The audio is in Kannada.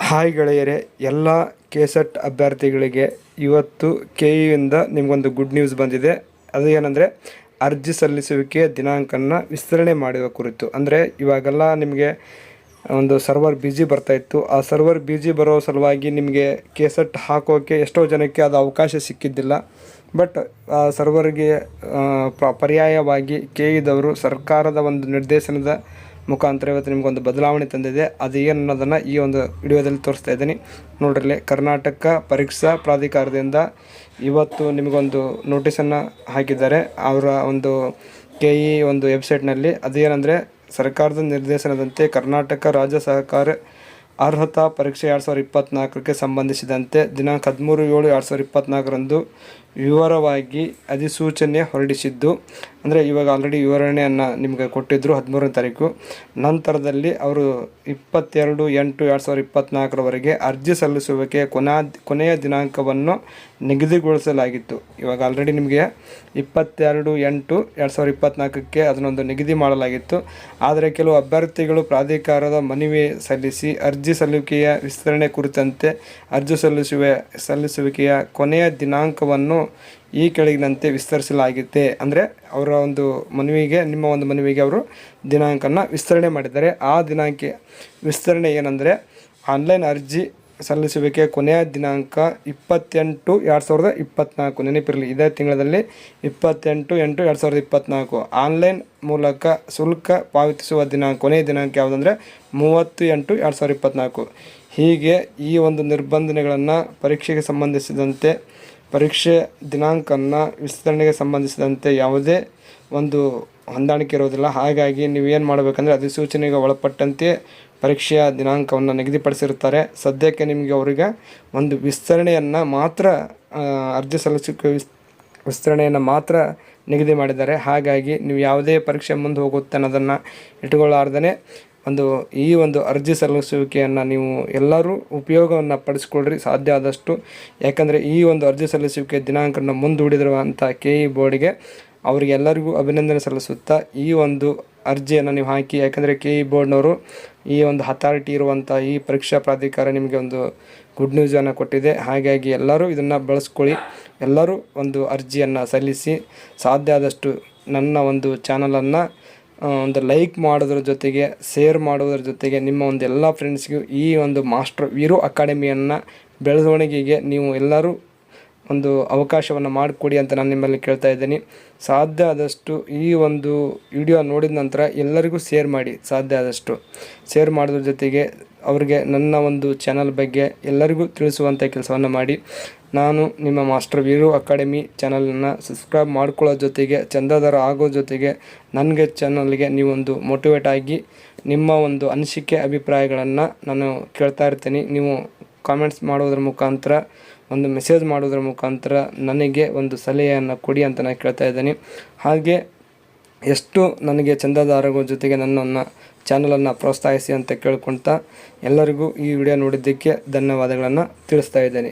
ಹಾಯ್ ಗೆಳೆಯರೇ, ಎಲ್ಲ ಕೆಸೆಟ್ ಅಭ್ಯರ್ಥಿಗಳಿಗೆ ಇವತ್ತು ಕೆ ಇಯಿಂದ ನಿಮಗೊಂದು ಗುಡ್ ನ್ಯೂಸ್ ಬಂದಿದೆ. ಅದು ಏನಂದರೆ, ಅರ್ಜಿ ಸಲ್ಲಿಸುವಿಕೆ ದಿನಾಂಕನ ವಿಸ್ತರಣೆ ಮಾಡುವ ಕುರಿತು. ಅಂದರೆ, ಇವಾಗೆಲ್ಲ ನಿಮಗೆ ಒಂದು ಸರ್ವರ್ ಬಿಜಿ ಬರ್ತಾ ಇತ್ತು. ಆ ಸರ್ವರ್ ಬಿಜಿ ಬರೋ ಸಲುವಾಗಿ ನಿಮಗೆ ಕೆಸೆಟ್ ಹಾಕೋಕ್ಕೆ ಎಷ್ಟೋ ಜನಕ್ಕೆ ಅದು ಅವಕಾಶ ಸಿಕ್ಕಿದ್ದಿಲ್ಲ. ಬಟ್ ಆ ಸರ್ವರ್ಗೆ ಪರ್ಯಾಯವಾಗಿ ಕೆ ಇದವರು ಸರ್ಕಾರದ ಒಂದು ನಿರ್ದೇಶನದ ಮುಖಾಂತರ ಇವತ್ತು ನಿಮಗೊಂದು ಬದಲಾವಣೆ ತಂದಿದೆ. ಅದು ಏನು ಅನ್ನೋದನ್ನು ಈ ಒಂದು ವಿಡಿಯೋದಲ್ಲಿ ತೋರಿಸ್ತಾ ಇದ್ದೀನಿ. ನೋಡ್ರಿ ಕರ್ನಾಟಕ ಪರೀಕ್ಷಾ ಪ್ರಾಧಿಕಾರದಿಂದ ಇವತ್ತು ನಿಮಗೊಂದು ನೋಟಿಸನ್ನು ಹಾಕಿದ್ದಾರೆ. ಅವರ ಒಂದು ಕೆ ಇ ಒಂದು ವೆಬ್ಸೈಟ್ನಲ್ಲಿ ಅದೇನೆಂದರೆ ಸರ್ಕಾರದ ನಿರ್ದೇಶನದಂತೆ ಕರ್ನಾಟಕ ರಾಜ್ಯ ಸಹಕಾರ ಅರ್ಹತಾ ಪರೀಕ್ಷೆ ಎರಡು ಸಾವಿರದ ಇಪ್ಪತ್ತ್ನಾಲ್ಕಕ್ಕೆ ಸಂಬಂಧಿಸಿದಂತೆ ದಿನಾಂಕ ಹದಿಮೂರು ಏಳು ಎರಡು ಸಾವಿರದ ಇಪ್ಪತ್ತ್ನಾಲ್ಕರಂದು ವಿವರವಾಗಿ ಅಧಿಸೂಚನೆ ಹೊರಡಿಸಿದ್ದು, ಅಂದರೆ ಇವಾಗ ಆಲ್ರೆಡಿ ವಿವರಣೆಯನ್ನು ನಿಮಗೆ ಕೊಟ್ಟಿದ್ದರು ಹದಿಮೂರನೇ ತಾರೀಕು. ನಂತರದಲ್ಲಿ ಅವರು ಇಪ್ಪತ್ತೆರಡು ಎಂಟು ಎರಡು ಸಾವಿರದ ಇಪ್ಪತ್ತ್ನಾಲ್ಕರವರೆಗೆ ಅರ್ಜಿ ಸಲ್ಲಿಸುವಿಕೆ ಕೊನಾ, ಕೊನೆಯ ದಿನಾಂಕವನ್ನು ನಿಗದಿಗೊಳಿಸಲಾಗಿತ್ತು. ಇವಾಗ ಆಲ್ರೆಡಿ ನಿಮಗೆ ಇಪ್ಪತ್ತೆರಡು ಎಂಟು ಎರಡು ಸಾವಿರದ ಇಪ್ಪತ್ತ್ನಾಲ್ಕಕ್ಕೆ ಅದನ್ನೊಂದು ನಿಗದಿ ಮಾಡಲಾಗಿತ್ತು. ಆದರೆ ಕೆಲವು ಅಭ್ಯರ್ಥಿಗಳು ಪ್ರಾಧಿಕಾರದ ಮನವಿ ಸಲ್ಲಿಸಿ ಅರ್ಜಿ ಸಲ್ಲಿಕೆಯ ವಿಸ್ತರಣೆ ಕುರಿತಂತೆ ಅರ್ಜಿ ಸಲ್ಲಿಸುವ, ಸಲ್ಲಿಸುವಿಕೆಯ ಕೊನೆಯ ದಿನಾಂಕವನ್ನು ಈ ಕೆಳಗಿನಂತೆ ವಿಸ್ತರಿಸಲಾಗಿದೆ. ಅಂದರೆ ಅವರ ಒಂದು ಮನವಿಗೆ, ನಿಮ್ಮ ಒಂದು ಮನವಿಗೆ ಅವರು ದಿನಾಂಕನ ವಿಸ್ತರಣೆ ಮಾಡಿದ್ದಾರೆ. ಆ ದಿನಾಂಕ ವಿಸ್ತರಣೆ ಏನಂದರೆ ಆನ್ಲೈನ್ ಅರ್ಜಿ ಸಲ್ಲಿಸುವಿಕೆ ಕೊನೆಯ ದಿನಾಂಕ ಇಪ್ಪತ್ತೆಂಟು ಎರಡು ಸಾವಿರದ ಇಪ್ಪತ್ತ್ನಾಲ್ಕು ನೆನಪಿರಲಿ, ಇದೇ ತಿಂಗಳಲ್ಲಿ ಇಪ್ಪತ್ತೆಂಟು ಎಂಟು ಎರಡು ಸಾವಿರದ ಇಪ್ಪತ್ತ್ನಾಲ್ಕು ಆನ್ಲೈನ್ ಮೂಲಕ ಶುಲ್ಕ ಪಾವತಿಸುವ ದಿನಾಂಕ, ಕೊನೆಯ ದಿನಾಂಕ ಯಾವುದಂದರೆ ಮೂವತ್ತು ಎಂಟು ಎರಡು ಸಾವಿರದ ಇಪ್ಪತ್ತ್ನಾಲ್ಕು ಹೀಗೆ ಈ ಒಂದು ನಿರ್ಬಂಧನೆಗಳನ್ನು ಪರೀಕ್ಷೆಗೆ ಸಂಬಂಧಿಸಿದಂತೆ ಪರೀಕ್ಷೆ ದಿನಾಂಕವನ್ನು ವಿಸ್ತರಣೆಗೆ ಸಂಬಂಧಿಸಿದಂತೆ ಯಾವುದೇ ಒಂದು ಹೊಂದಾಣಿಕೆ ಇರೋದಿಲ್ಲ. ಹಾಗಾಗಿ ನೀವು ಏನು ಮಾಡಬೇಕಂದ್ರೆ ಅಧಿಸೂಚನೆಗೆ ಒಳಪಟ್ಟಂತೆ ಪರೀಕ್ಷೆಯ ದಿನಾಂಕವನ್ನು ನಿಗದಿಪಡಿಸಿರುತ್ತಾರೆ. ಸದ್ಯಕ್ಕೆ ನಿಮಗೆ ಅವರಿಗೆ ಒಂದು ವಿಸ್ತರಣೆಯನ್ನು ಮಾತ್ರ ಅರ್ಜಿ ಸಲ್ಲಿಸೋಕ್ಕೆ ವಿಸ್, ವಿಸ್ತರಣೆಯನ್ನು ಮಾತ್ರ ನಿಗದಿ ಮಾಡಿದ್ದಾರೆ. ಹಾಗಾಗಿ ನೀವು ಯಾವುದೇ ಪರೀಕ್ಷೆ ಮುಂದೆ ಹೋಗುತ್ತೆ ಅನ್ನೋದನ್ನು ಇಟ್ಟುಕೊಳ್ಳಾರ್ದೇ ಒಂದು, ಈ ಒಂದು ಅರ್ಜಿ ಸಲ್ಲಿಸುವಿಕೆಯನ್ನು ನೀವು ಎಲ್ಲರೂ ಉಪಯೋಗವನ್ನು ಪಡಿಸ್ಕೊಳ್ರಿ ಸಾಧ್ಯ ಆದಷ್ಟು. ಯಾಕಂದರೆ ಈ ಒಂದು ಅರ್ಜಿ ಸಲ್ಲಿಸುವಿಕೆ ದಿನಾಂಕನ ಮುಂದೂಡಿದಿರುವಂಥ ಕೆ ಇ ಬೋರ್ಡ್ಗೆ ಅವರಿಗೆಲ್ಲರಿಗೂ ಅಭಿನಂದನೆ ಸಲ್ಲಿಸುತ್ತಾ ಈ ಒಂದು ಅರ್ಜಿಯನ್ನು ನೀವು ಹಾಕಿ, ಯಾಕಂದರೆ ಕೆ ಇ ಬೋರ್ಡ್ನವರು ಈ ಒಂದು ಅಥಾರಿಟಿ ಇರುವಂಥ ಈ ಪರೀಕ್ಷಾ ಪ್ರಾಧಿಕಾರ ನಿಮಗೆ ಒಂದು ಗುಡ್ ನ್ಯೂಸನ್ನು ಕೊಟ್ಟಿದೆ. ಹಾಗಾಗಿ ಎಲ್ಲರೂ ಇದನ್ನು ಬಳಸ್ಕೊಳ್ಳಿ, ಎಲ್ಲರೂ ಒಂದು ಅರ್ಜಿಯನ್ನು ಸಲ್ಲಿಸಿ, ಸಾಧ್ಯ ಆದಷ್ಟು ನನ್ನ ಒಂದು ಚಾನಲನ್ನು ಒಂದು ಲೈಕ್ ಮಾಡೋದ್ರ ಜೊತೆಗೆ ಶೇರ್ ಮಾಡೋದ್ರ ಜೊತೆಗೆ ನಿಮ್ಮ ಒಂದು ಎಲ್ಲ ಫ್ರೆಂಡ್ಸ್ಗೂ ಈ ಒಂದು ಮಾಸ್ಟರ್ ವೀರು ಅಕಾಡೆಮಿಯನ್ನು ಬೆಳವಣಿಗೆಗೆ ನೀವು ಎಲ್ಲರೂ ಒಂದು ಅವಕಾಶವನ್ನು ಮಾಡಿಕೊಡಿ ಅಂತ ನಾನು ನಿಮ್ಮಲ್ಲಿ ಕೇಳ್ತಾ ಇದ್ದೀನಿ. ಸಾಧ್ಯ ಆದಷ್ಟು ಈ ಒಂದು ವಿಡಿಯೋ ನೋಡಿದ ನಂತರ ಎಲ್ಲರಿಗೂ ಶೇರ್ ಮಾಡಿ, ಸಾಧ್ಯ ಆದಷ್ಟು. ಶೇರ್ ಮಾಡೋದ್ರ ಜೊತೆಗೆ ಅವರಿಗೆ ನನ್ನ ಒಂದು ಚಾನಲ್ ಬಗ್ಗೆ ಎಲ್ಲರಿಗೂ ತಿಳಿಸುವಂಥ ಕೆಲಸವನ್ನು ಮಾಡಿ. ನಾನು ನಿಮ್ಮ ಮಾಸ್ಟರ್ ವೀರು ಅಕಾಡೆಮಿ ಚಾನಲನ್ನು ಸಬ್ಸ್ಕ್ರೈಬ್ ಮಾಡ್ಕೊಳ್ಳೋ ಜೊತೆಗೆ, ಚಂದಾದಾರ ಆಗೋ ಜೊತೆಗೆ ನನಗೆ ಚಾನಲ್ಗೆ ನೀವೊಂದು ಮೋಟಿವೇಟ್ ಆಗಿ ನಿಮ್ಮ ಒಂದು ಅನಿಸಿಕೆ, ಅಭಿಪ್ರಾಯಗಳನ್ನು ನಾನು ಕೇಳ್ತಾ ಇರ್ತೀನಿ. ನೀವು ಕಾಮೆಂಟ್ಸ್ ಮಾಡೋದ್ರ ಮುಖಾಂತರ, ಒಂದು ಮೆಸೇಜ್ ಮಾಡೋದ್ರ ಮುಖಾಂತರ ನನಗೆ ಒಂದು ಸಲಹೆಯನ್ನು ಕೊಡಿ ಅಂತ ನಾನು ಕೇಳ್ತಾ ಇದ್ದೀನಿ. ಹಾಗೆ ಎಷ್ಟು ನನಗೆ ಚಂದದಾರರು ಜೊತೆಗೆ ನನ್ನನ್ನು, ಚಾನಲನ್ನು ಪ್ರೋತ್ಸಾಹಿಸಿ ಅಂತ ಕೇಳ್ಕೊಳ್ತಾ ಎಲ್ಲರಿಗೂ ಈ ವಿಡಿಯೋ ನೋಡಿದ್ದಕ್ಕೆ ಧನ್ಯವಾದಗಳನ್ನು ತಿಳಿಸ್ತಾ ಇದ್ದೇನೆ.